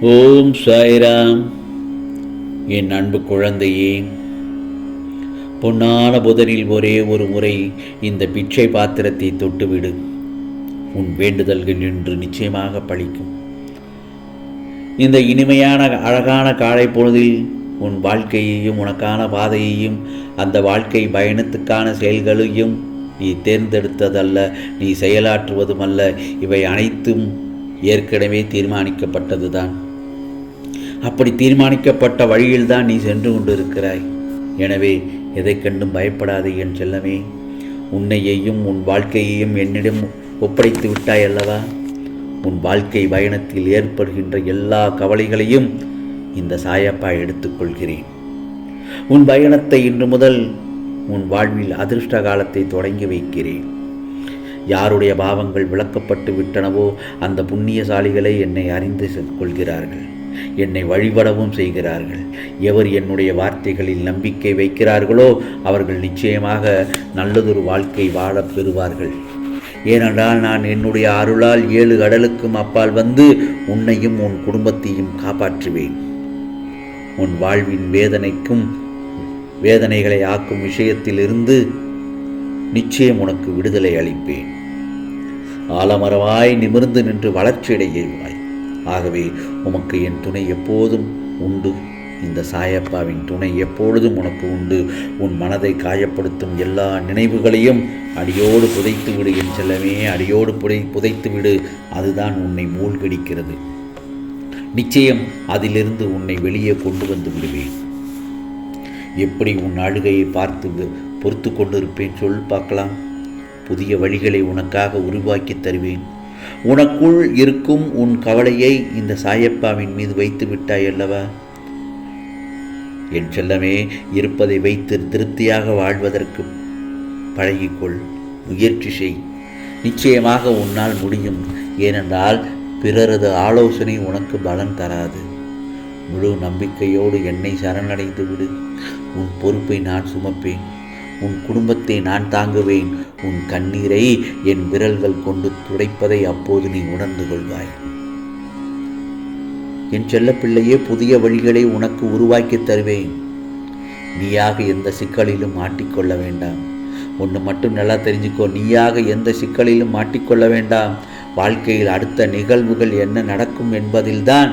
ஓம் சாய்ராம். என் அன்பு குழந்தையே பொன்னான புதரில் ஒரே ஒரு முறை இந்த பிச்சை பாத்திரத்தை தொட்டுவிடு. உன் வேண்டுதல்கள் என்று நிச்சயமாக பழிக்கும். இந்த இனிமையான அழகான காலை பொழுதில் உன் வாழ்க்கையையும் உனக்கான பாதையையும் அந்த வாழ்க்கை பயணத்துக்கான செயல்களையும் நீ தேர்ந்தெடுத்ததல்ல நீ செயலாற்றுவதுமல்ல இவை அனைத்தும் ஏற்கனவே தீர்மானிக்கப்பட்டதுதான். அப்படி தீர்மானிக்கப்பட்ட வழியில்தான் நீ சென்று கொண்டிருக்கிறாய். எனவே எதை கண்டும் பயப்படாதே என் செல்லமே. உன்னையையும் உன் வாழ்க்கையையும் என்னிடம் ஒப்படைத்து விட்டாய் அல்லவா? உன் வாழ்க்கை பயணத்தில் ஏற்படுகின்ற எல்லா கவலைகளையும் இந்த சாயப்பா எடுத்துக்கொள்கிறேன். உன் பயணத்தை இன்று முதல் உன் வாழ்வில் அதிர்ஷ்ட காலத்தை தொடங்கி வைக்கிறேன். யாருடைய பாவங்கள் விளக்கப்பட்டு விட்டனவோ அந்த புண்ணியசாலிகளை என்னை அறிந்து கொள்கிறார்கள். என்னை வழிபடவும் செய்கிறார்கள். எவர் என்னுடைய வார்த்தைகளில் நம்பிக்கை வைக்கிறார்களோ அவர்கள் நிச்சயமாக நல்லதொரு வாழ்க்கை வாழப் பெறுவார்கள். ஏனென்றால் நான் என்னுடைய அருளால் ஏழு கடலுக்கும் அப்பால் வந்து உன்னையும் உன் குடும்பத்தையும் காப்பாற்றுவேன். உன் வாழ்வின் வேதனைக்கும் வேதனைகளை ஆக்கும் விஷயத்திலிருந்து நிச்சயம் உனக்கு விடுதலை அளிப்பேன். ஆலமரமாய் நிமிர்ந்து நின்று வளர்ச்சியடைவாய் ஆகவே உமக்கு என் துணை எப்போதும் உண்டு. இந்த சாயப்பாவின் துணை எப்பொழுதும் உனக்கு உண்டு. உன் மனதை காயப்படுத்தும் எல்லா நினைவுகளையும் அடியோடு புதைத்து விடு என் செல்லமே. அடியோடு புதை புதைத்து விடு அதுதான் உன்னை மூழ்கடிக்கிறது. நிச்சயம் அதிலிருந்து உன்னை வெளியே கொண்டு வந்து விடுவேன். எப்படி உன் அழுகையை பார்த்து பொறுத்து கொண்டிருப்பேன்? சொல் பார்க்கலாம். புதிய வழிகளை உனக்காக உருவாக்கி தருவேன். உனக்குள் இருக்கும் உன் கவலையை இந்த சாயப்பாவின் மீது வைத்து விட்டாய் அல்லவா? என் செல்லமே இருப்பதை வைத்து திருப்தியாக வாழ்வதற்கு பழகிக்கொள் முயற்சி செய். நிச்சயமாக உன்னால் முடியும். ஏனென்றால் பிறரது ஆலோசனை உனக்கு பலன் தராது. முழு நம்பிக்கையோடு என்னை சரணடைந்து விடு உன் பொறுப்பை நான் சுமப்பேன். உன் குடும்பத்தை நான் தாங்குவேன். உன் கண்ணீரை என் விரல்கள் கொண்டு துடைப்பதை அப்போது நீ உணர்ந்து கொள்வாய். என் செல்லப்பிள்ளையே புதிய வழிகளை உனக்கு உருவாக்கி தருவேன். நீயாக எந்த சிக்கலிலும் மாட்டிக்கொள்ள வேண்டாம். ஒன்று மட்டும் நல்லா தெரிஞ்சுக்கோ நீயாக எந்த சிக்கலிலும் மாட்டிக்கொள்ள வேண்டாம். வாழ்க்கையில் அடுத்த நிகழ்வுகள் என்ன நடக்கும் என்பதில்தான்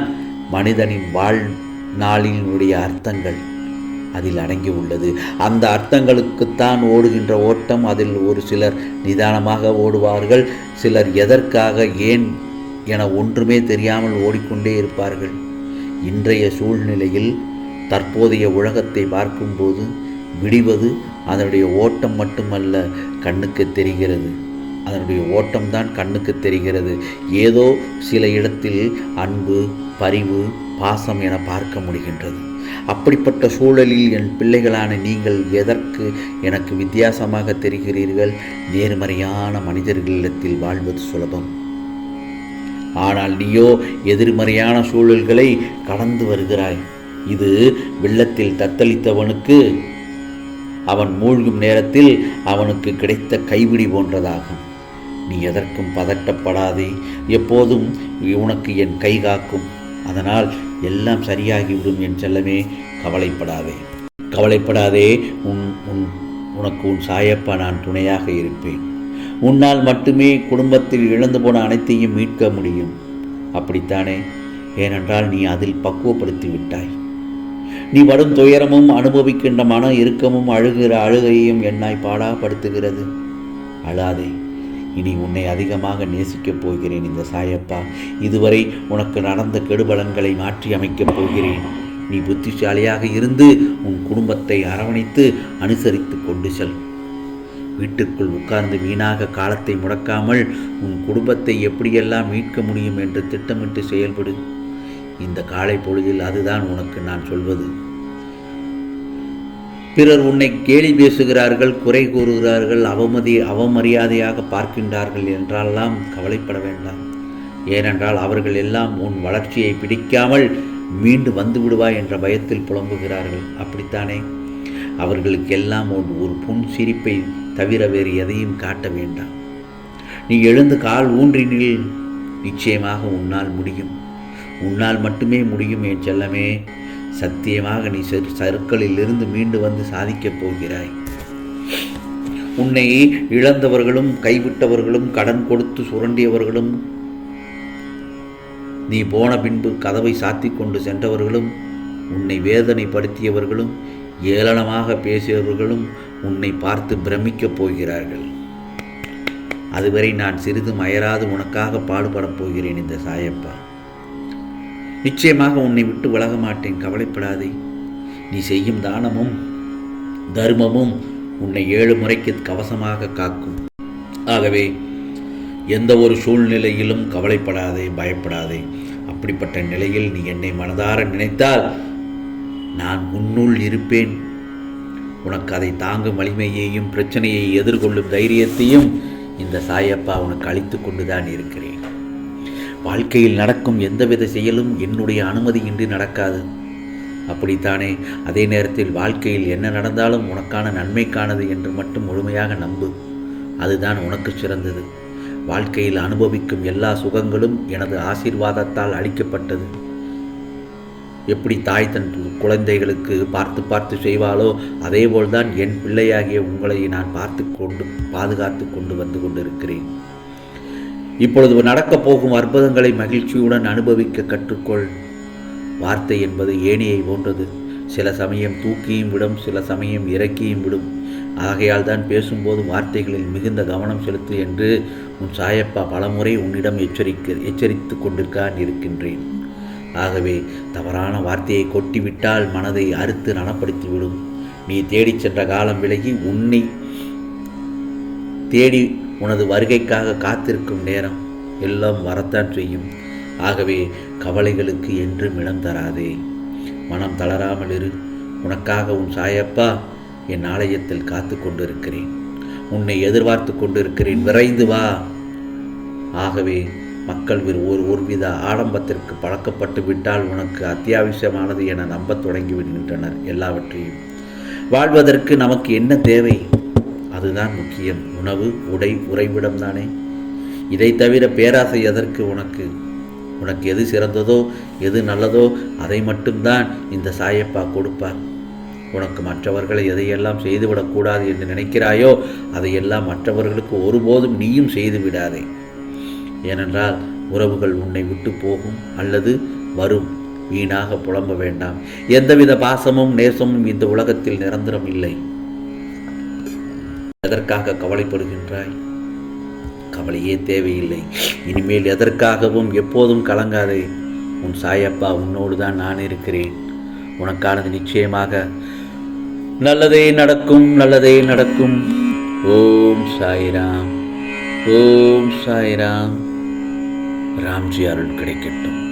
மனிதனின் வாழ்நாளினுடைய அர்த்தங்கள். அதில் அடங்கி உள்ளது. அந்த அர்த்தங்களுக்குத்தான் ஓடுகின்ற ஓட்டம். அதில் ஒரு சிலர் நிதானமாக ஓடுவார்கள். சிலர் எதற்காக ஏன் என ஒன்றுமே தெரியாமல் ஓடிக்கொண்டே இருப்பார்கள். இன்றைய சூழ்நிலையில் தற்போதைய உலகத்தை பார்க்கும்போது விடிவது அதனுடைய ஓட்டம் மட்டுமல்ல கண்ணுக்கு தெரிகிறது. அதனுடைய ஓட்டம்தான் கண்ணுக்கு தெரிகிறது. ஏதோ சில இடத்தில் அன்பு பரிவு பாசம் என பார்க்க முடிகின்றது. அப்படிப்பட்ட சூழலில் என் பிள்ளைகளான நீங்கள் எதற்கு எனக்கு வித்தியாசமாக தெரிகிறீர்கள்? நேர்மறையான மனிதர்களிடத்தில் வாழ்வது சுலபம். ஆனால் நீயோ எதிர்மறையான சூழல்களை கடந்து வருகிறாய். இது வெள்ளத்தில் தத்தளித்தவனுக்கு அவன் மூழ்கும் நேரத்தில் அவனுக்கு கிடைத்த கைவிடி போன்றதாகும். நீ எதற்கும் பதட்டப்படாதே. எப்போதும் உனக்கு என் கை காக்கும். அதனால் எல்லாம் சரியாகிவிடும் என் செல்லமே கவலைப்படாதே. கவலைப்படாதே உன் உன் உனக்கு உன் சாயப்பா நான் துணையாக இருப்பேன். உன்னால் மட்டுமே குடும்பத்தில் இழந்து போன அனைத்தையும் மீட்க முடியும். அப்படித்தானே? ஏனென்றால் நீ அதில் பக்குவப்படுத்தி விட்டாய். நீ வரும் துயரமும் அனுபவிக்கின்ற மன இறுக்கமும் அழுகிற அழுகையும் என்னாய் பாடாப்படுத்துகிறது அழாதே. இனி உன்னை அதிகமாக நேசிக்கப் போகிறேன் இந்த சாயப்பா. இதுவரை உனக்கு நடந்த கெடுபலன்களை மாற்றி அமைக்கப் போகிறேன். நீ புத்திசாலியாக இருந்து உன் குடும்பத்தை அரவணைத்து அனுசரித்து கொண்டு செல். வீட்டுக்குள் உட்கார்ந்து வீணாக காலத்தை முடக்காமல் உன் குடும்பத்தை எப்படியெல்லாம் மீட்க முடியும் என்று திட்டமிட்டு செயல்படு. இந்த காலை பொழுதில் அதுதான் உனக்கு நான் சொல்வது. பிறர் உன்னை கேலி பேசுகிறார்கள் குறை கூறுகிறார்கள் அவமதி அவமரியாதையாக பார்க்கின்றார்கள் என்றெல்லாம் கவலைப்பட வேண்டாம். ஏனென்றால் அவர்கள் எல்லாம் உன் வளர்ச்சியை பிடிக்காமல் மீண்டு வந்து விடுவாய் என்ற பயத்தில் புலம்புகிறார்கள். அப்படித்தானே? அவர்களுக்கெல்லாம் உன் ஒரு புன் சிரிப்பை தவிர வேறு எதையும் காட்ட வேண்டாம். நீ எழுந்து கால் ஊன்றினில் நிச்சயமாக உன்னால் முடியும். உன்னால் மட்டுமே முடியும் என் செல்லமே. சத்தியமாக நீ சரு சருக்களில் இருந்து மீண்டு வந்து சாதிக்கப் போகிறாய். உன்னை இழந்தவர்களும் கைவிட்டவர்களும் கடன் கொடுத்து சுரண்டியவர்களும் நீ போன பின்பு கதவை சாத்திக் கொண்டு சென்றவர்களும் உன்னை வேதனைப்படுத்தியவர்களும் ஏளனமாக பேசியவர்களும் உன்னை பார்த்து பிரமிக்கப் போகிறார்கள். அதுவரை நான் சிறிதும் அயராது உனக்காக பாடுபடப் போகிறேன் இந்த சாயப்பா. நிச்சயமாக உன்னை விட்டு விலக மாட்டேன் கவலைப்படாதே. நீ செய்யும் தானமும் தர்மமும் உன்னை ஏழு முறைக்கு கவசமாக காக்கும். ஆகவே எந்த ஒரு சூழ்நிலையிலும் கவலைப்படாதே பயப்படாதே. அப்படிப்பட்ட நிலையில் நீ என்னை மனதார நினைத்தால் நான் உன்னுள் இருப்பேன். உனக்கு அதை தாங்கும் வலிமையையும் பிரச்சனையை எதிர்கொள்ளும் தைரியத்தையும் இந்த சாயப்பா உனக்கு அளித்து கொண்டுதான் இருக்கிறேன். வாழ்க்கையில் நடக்கும் எந்தவித செயலும் என்னுடைய அனுமதியின்றி நடக்காது. அப்படித்தானே? அதே நேரத்தில் வாழ்க்கையில் என்ன நடந்தாலும் உனக்கான நன்மைக்கானது என்று மட்டும் முழுமையாக நம்பு. அதுதான் உனக்கு சிறந்தது. வாழ்க்கையில் அனுபவிக்கும் எல்லா சுகங்களும் எனது ஆசீர்வாதத்தால் அளிக்கப்பட்டது. எப்படி தாய் தன் குழந்தைகளுக்கு பார்த்து பார்த்து செய்வாளோ அதேபோல்தான் என் பிள்ளையாகிய உங்களை நான் பார்த்து கொண்டு பாதுகாத்து கொண்டு வந்து கொண்டிருக்கிறேன். இப்பொழுது நடக்கப் போகும் அற்புதங்களை மகிழ்ச்சியுடன் அனுபவிக்க கற்றுக்கொள். வார்த்தை என்பது ஏணியை போன்றது. சில சமயம் தூக்கியும் விடும் சில சமயம் இறக்கியும் விடும். ஆகையால் தான் பேசும்போது வார்த்தைகளில் மிகுந்த கவனம் செலுத்து என்று உன் சாயப்பா பலமுறை உன்னிடம் எச்சரிக்க எச்சரித்து கொண்டிருக்கான் இருக்கின்றேன். ஆகவே தவறான வார்த்தையை கொட்டிவிட்டால் மனதை அறுத்து நனப்படுத்திவிடும். நீ தேடிச் சென்ற காலம் விலகி உன்னை தேடி உனது வருகைக்காக காத்திருக்கும் நேரம் எல்லாம் வரத்தான் செய்யும். ஆகவே கவலைகளுக்கு என்றும் இடம் தராதே. மனம் தளராமல் இரு. உனக்காக உன் சாயப்பா என் ஆலயத்தில் காத்து கொண்டிருக்கிறேன். உன்னை எதிர்பார்த்து கொண்டிருக்கிறேன். விரைந்து வா. ஆகவே மக்கள் ஒரு ஒரு ஒருவித ஆடம்பத்திற்கு பழக்கப்பட்டு விட்டால் உனக்கு அத்தியாவசியமானது என நம்பத் தொடங்கி விடுகின்றனர் எல்லாவற்றையும். வாழ்வதற்கு நமக்கு என்ன தேவை? அதுதான் முக்கியம். உணவு உடை உறைவிடம் தானே. இதை தவிர பேராசை எதற்கு உனக்கு? உனக்கு எது சிறந்ததோ எது நல்லதோ அதை மட்டும்தான் இந்த சாயப்பா கொடுப்பார். உனக்கு மற்றவர்களை எதையெல்லாம் செய்துவிடக்கூடாது என்று நினைக்கிறாயோ அதையெல்லாம் மற்றவர்களுக்கு ஒருபோதும் நீயும் செய்து விடாதே. ஏனென்றால் உறவுகள் உன்னை விட்டு போகும் அல்லது வரும். வீணாக புலம்ப வேண்டாம். எந்தவித பாசமும் நேசமும் இந்த உலகத்தில் நிரந்தரம் இல்லை. எதற்காக கவலைப்படுகின்றாய்? கவலையே தேவையில்லை. இனிமேல் எதற்காகவும் எப்போதும் கலங்காதே. உன் சாயப்பா உன்னோடு தான் நான் இருக்கிறேன். உனக்கானது நிச்சயமாக நல்லதே நடக்கும் நல்லதே நடக்கும். ஓம் சாய்ராம். ஓம் சாய்ராம். ராம்ஜி அருள் கிடைக்கட்டும்.